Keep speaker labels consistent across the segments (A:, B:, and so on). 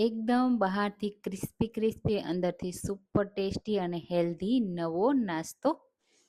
A: એકદમ બહારથી crispy crispy, અંદરથી સુપર ટેસ્ટી અને હેલ્ધી નવો નાસ્તો.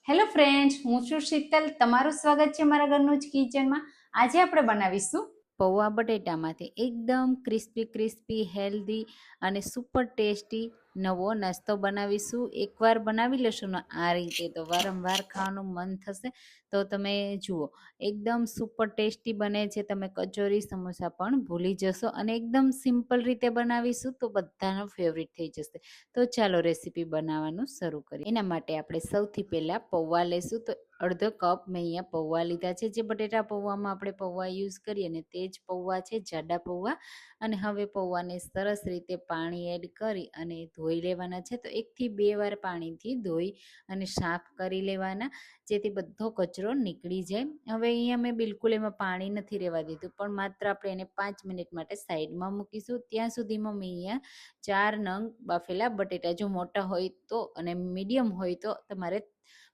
B: હેલો ફ્રેન્ડ્સ, હું છું શીતલ. તમારું સ્વાગત છે મારા ઘરનું જ કિચનમાં. આજે આપણે બનાવીશું
A: પૌવા બટેટામાંથી એકદમ ક્રિસ્પી ક્રિસ્પી, હેલ્ધી અને સુપર ટેસ્ટી નવો નાસ્તો બનાવીશું. એકવાર બનાવી લેશો ને આ રીતે તો વારંવાર ખાવાનું મન થશે તો તમે જુઓ, એકદમ સુપર ટેસ્ટી બને છે. તમે કચોરી, સમોસા પણ ભૂલી જશો અને એકદમ સિમ્પલ રીતે બનાવીશું તો બધાનો ફેવરિટ થઈ જશે. તો ચાલો રેસીપી બનાવવાનું શરૂ કરીએ. એના માટે આપણે સૌથી પહેલાં પૌવા લેશું. તો અડધો કપ મેં અહીંયા પૌવા લીધા છે. જે બટેટા પૌવામાં આપણે પૌવા યુઝ કરીએ ને તે જ પૌવા છે, જાડા પૌવા. અને હવે પૌવાને સરસ રીતે પાણી એડ કરી અને ધોઈ લેવાના છે, તો એકથી બે વાર પાણીથી ધોઈ અને સાફ કરી લેવાના, જેથી બધો કચરો નીકળી જાય. હવે અહીંયા મેં બિલકુલ એમાં પાણી નથી રહેવા દીધું, પણ માત્ર આપણે એને પાંચ મિનિટ માટે સાઈડમાં મૂકીશું. ત્યાં સુધીમાં મેં અહીંયા ચાર નંગ બાફેલા બટેટા, જો મોટા હોય તો અને મીડિયમ હોય તો તમારે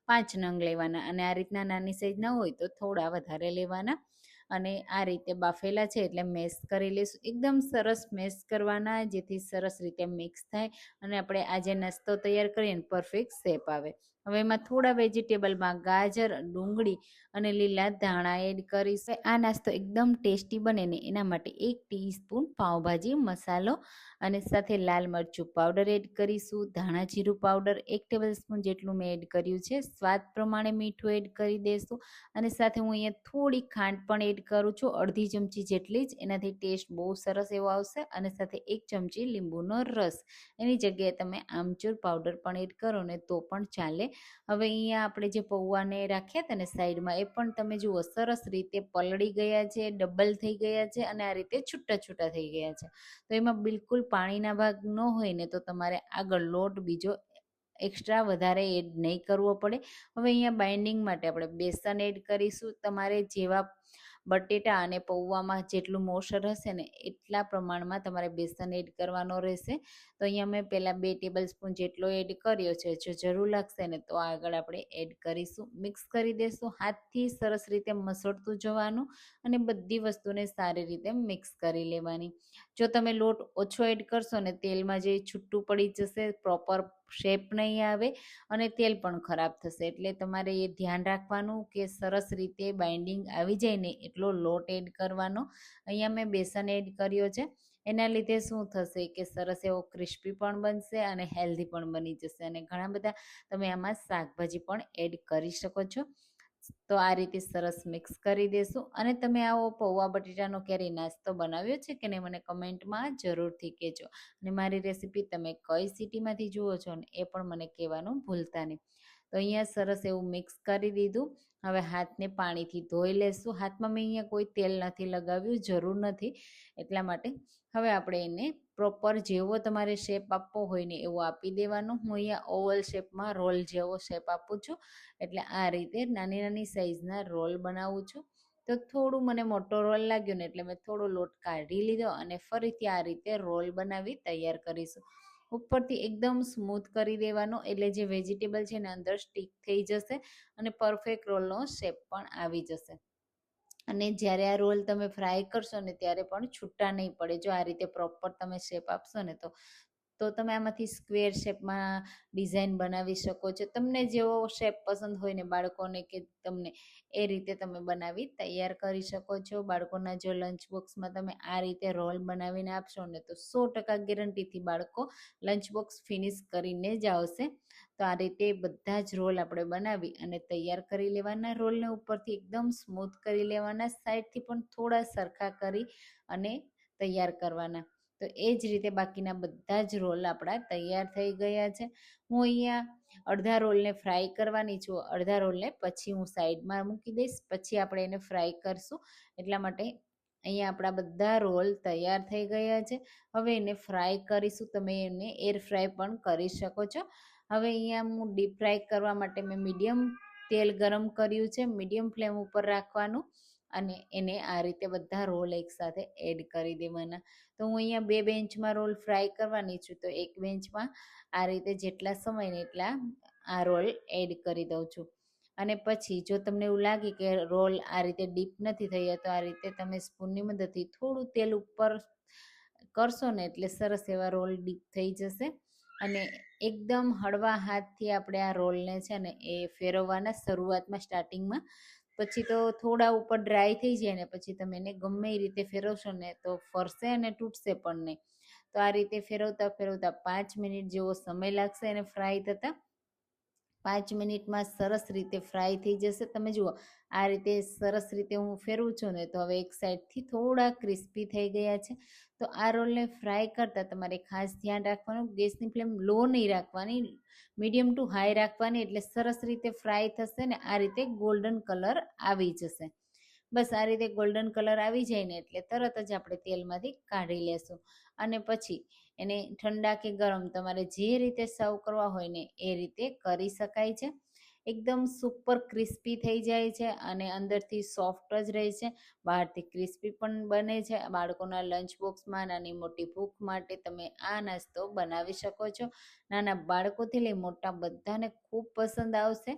A: પાંચ નંગ લેવાના અને આ રીતના નાની સાઈઝના હોય તો થોડા વધારે લેવાના. અને આ રીતે બાફેલા છે એટલે મેશ કરી લઈશું. એકદમ સરસ મેશ કરવાના, જેથી સરસ રીતે મિક્સ થાય અને આપણે આજે નાસ્તો તૈયાર કરીએ પરફેક્ટ શેપ આવે. હવે એમાં થોડા વેજીટેબલમાં ગાજર, ડુંગળી અને લીલા ધાણા એડ કરીશ. આ નાસ્તો એકદમ ટેસ્ટી બને ને, એના માટે એક ટીસ્પૂન પાઉંભાજી, મસાલો અને સાથે લાલ મરચું પાવડર એડ કરીશું. ધાણા જીરું પાવડર એક ટેબલ સ્પૂન જેટલું મેં એડ કર્યું છે. સ્વાદ પ્રમાણે મીઠું એડ કરી દઈશું અને સાથે હું અહીંયા થોડી ખાંડ પણ એડ કરું છું અડધી ચમચી જેટલી જ. એનાથી ટેસ્ટ બહુ સરસ એવો આવશે અને સાથે એક ચમચી લીંબુનો રસ. એની જગ્યાએ તમે આમચૂર પાવડર પણ એડ કરો ને તો પણ ચાલે. હવે અહીંયા આપણે જે પૌવાને રાખ્યા હતા ને સાઈડમાં, એ પણ તમે જુઓ, સરસ રીતે પલળી ગયા છે ડબલ થઈ ગયા છે અને આ રીતે છૂટા છૂટા થઈ ગયા છે. તો એમાં બિલકુલ પાણીના ભાગ ન હોય ને તો તમારે આગળ લોટ બીજો એક્સ્ટ્રા વધારે એડ નહીં કરવો પડે. હવે અહીંયા બાઇન્ડિંગ માટે આપણે બેસન એડ કરીશું. તમારે જેવા બટેટા અને પૌવામાં જેટલું મોસર હશે ને એટલા પ્રમાણમાં તમારે બેસન એડ કરવાનો રહેશે. તો અહીંયા મેં પહેલાં બે ટેબલ સ્પૂન જેટલો એડ કર્યો છે, જો જરૂર લાગશે ને તો આગળ આપણે એડ કરીશું. મિક્સ કરી દઈશું હાથથી સરસ રીતે મસળતું જવાનું અને બધી વસ્તુને સારી રીતે મિક્સ કરી લેવાની. જો તમે લોટ ઓછો એડ કરશો ને તેલમાં જે છૂટું પડી જશે, પ્રોપર શેપ નહીં આવે અને તેલ પણ ખરાબ થશે. એટલે તમારે એ ધ્યાન રાખવાનું કે સરસ રીતે બાઇન્ડિંગ આવી જાય ને એટલો લોટ એડ કરવાનો. અહીંયા મેં બેસન એડ કર્યો છે. એના લીધે શું થશે કે સરસ એવો ક્રિસ્પી પણ બનશે અને હેલ્ધી પણ બની જશે. અને ઘણા બધા તમે આમાં શાકભાજી પણ એડ કરી શકો છો. તો આ રીતે સરસ મિક્સ કરી દેશું. અને તમે આવો પૌવા બટેટાનો ક્યારેય નાસ્તો બનાવ્યો છે કે નહીં મને કમેન્ટમાં જરૂરથી કહેજો. અને મારી રેસીપી તમે કઈ સિટીમાંથી જુઓ છો ને એ પણ મને કહેવાનું ભૂલતા નહીં. તો અહીંયા સરસ એવું મિક્સ કરી દીધું. હવે હાથને પાણીથી ધોઈ લેશું. હાથમાં મેં અહીંયા કોઈ તેલ નથી લગાવ્યું, જરૂર નથી. એટલા માટે હવે આપણે એને પ્રોપર જેવો તમારે શેપ આપવો હોય ને એવો આપી દેવાનો. હું અહીંયા ઓવલ શેપમાં રોલ જેવો શેપ આપું છું. એટલે આ રીતે નાની નાની સાઇઝના રોલ બનાવું છું. તો થોડું મને મોટો રોલ લાગ્યો ને એટલે મેં થોડો લોટ કાઢી લીધો અને ફરીથી આ રીતે રોલ બનાવી તૈયાર કરીશું. ઉપરથી એકદમ સ્મૂથ કરી દેવાનો. એટલે જે વેજીટેબલ છે ને અંદર સ્ટીક થઈ જશે અને પરફેક્ટ રોલનો શેપ પણ આવી જશે. અને જ્યારે આ રોલ તમે ફ્રાય કરશો ને ત્યારે પણ છૂટા નહીં પડે. જો આ રીતે પ્રોપર તમે શેપ આપશો ને તો તો તમે આમાંથી સ્ક્વેર શેપમાં ડિઝાઇન બનાવી શકો છો. તમને જેવો શેપ પસંદ હોય ને બાળકોને કે તમને એ રીતે તમે બનાવી તૈયાર કરી શકો છો. બાળકોના જો લંચ બોક્સમાં તમે આ રીતે રોલ બનાવીને આપશો ને તો સો ટકા ગેરંટીથી બાળકો લંચ બોક્સ ફિનિશ કરીને જ આવશે. તો આ રીતે બધા જ રોલ આપણે બનાવી અને તૈયાર કરી લેવાના. રોલને ઉપરથી એકદમ સ્મૂથ કરી લેવાના. સાઈડથી પણ થોડા સરખા કરી અને તૈયાર કરવાના. તો એ જ રીતે બાકીના બધા જ રોલ આપણા તૈયાર થઈ ગયા છે. હું અહીંયા અડધા રોલને ફ્રાય કરવાની છું. અડધા રોલને પછી હું સાઈડમાં મૂકી દઈશ. પછી આપણે એને ફ્રાય કરશું. એટલા માટે અહીંયા આપણા બધા રોલ તૈયાર થઈ ગયા છે. હવે એને ફ્રાય કરીશું. તમે એને એર ફ્રાય પણ કરી શકો છો. હવે અહીંયા હું ડીપ ફ્રાય કરવા માટે મેં મીડિયમ તેલ ગરમ કર્યું છે, મીડિયમ ફ્લેમ ઉપર રાખવાનું અને એને આ રીતે બધા રોલ એકસાથે એડ કરી દેવાના. તો હું અહીંયા બે બેન્ચમાં રોલ ફ્રાય કરવાની છું, તો એક બેન્ચમાં આ રીતે જેટલા સમયને એટલા આ રોલ એડ કરી દઉં છું. અને પછી જો તમને એવું લાગે કે રોલ આ રીતે ડીપ નથી થયા તો આ રીતે તમે સ્પૂનની મદદથી થોડું તેલ ઉપર કરશો ને એટલે સરસ એવા રોલ ડીપ થઈ જશે. અને એકદમ હળવા હાથથી આપણે આ રોલને છે ને એ ફેરવવાના શરૂઆતમાં, સ્ટાર્ટિંગમાં. પછી તો થોડા ઉપર ડ્રાય થઈ જાય ને પછી તમે એને ગમે એ રીતે ફેરવશો ને તો ફરશે અને તૂટશે પણ નહીં. તો આ રીતે ફેરવતા ફેરવતા પાંચ મિનિટ જેવો સમય લાગશે એને ફ્રાય થતાં પાંચ મિનિટમાં સરસ રીતે ફ્રાય થઈ જશે. તમે જુઓ, આ રીતે સરસ રીતે હું ફેરવું છું ને, તો હવે એક સાઈડથી થોડા ક્રિસ્પી થઈ ગયા છે. તો આ રોલને ફ્રાય કરતાં તમારે ખાસ ધ્યાન રાખવાનું, ગેસની ફ્લેમ લો નહીં રાખવાની, મીડિયમ ટુ હાઈ રાખવાની, એટલે સરસ રીતે ફ્રાય થશે ને, આ રીતે ગોલ્ડન કલર આવી જશે. બસ આ રીતે ગોલ્ડન કલર આવી જાય ને એટલે તરત જ આપણે તેલમાંથી કાઢી લેશું. અને પછી એને ઠંડા કે ગરમ તમારે જે રીતે સર્વ કરવા હોય ને એ રીતે કરી શકાય છે. એકદમ સુપર ક્રિસ્પી થઈ જાય છે અને અંદરથી સોફ્ટ જ રહે છે. બહારથી ક્રિસ્પી પણ બને છે. બાળકોના લંચ બોક્સમાં નાની મોટી ભૂખ માટે તમે આ નાસ્તો બનાવી શકો છો. નાના બાળકોથી લઈ મોટા બધાને ખૂબ પસંદ આવશે.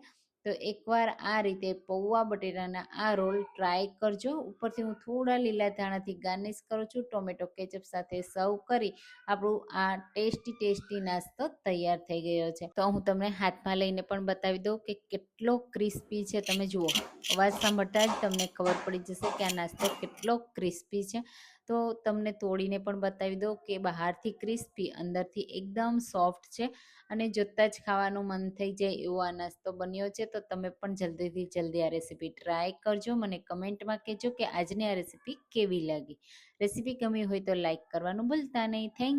A: તો એકવાર આ રીતે પૌવા બટેટાના આ રોલ ટ્રાય કરજો. ઉપરથી હું થોડા લીલા ધાણાથી ગાર્નિશ કરું છું. ટોમેટો કેચઅપ સાથે સર્વ કરી આપણું આ ટેસ્ટી ટેસ્ટી નાસ્તો તૈયાર થઈ ગયો છે. તો હું તમને હાથમાં લઈને પણ બતાવી દઉં કે કેટલો ક્રિસ્પી છે. તમે જુઓ, અવાજ સાંભળતા જ તમને ખબર પડી જશે કે આ નાસ્તો કેટલો ક્રિસ્પી છે. તો તમને તોડીને પણ બતાવી દઉં કે બહારથી ક્રિસ્પી, અંદરથી એકદમ સોફ્ટ છે અને જોતાં જ ખાવાનું મન થઈ જાય એવો આ નાસ્તો બન્યો છે. તો તમે પણ જલ્દીથી જલ્દી આ રેસીપી ટ્રાય કરજો. મને કમેન્ટમાં કહેજો કે આજની આ રેસીપી કેવી લાગી. રેસીપી ગમી હોય તો લાઈક કરવાનું ભૂલતા નહીં. થેન્ક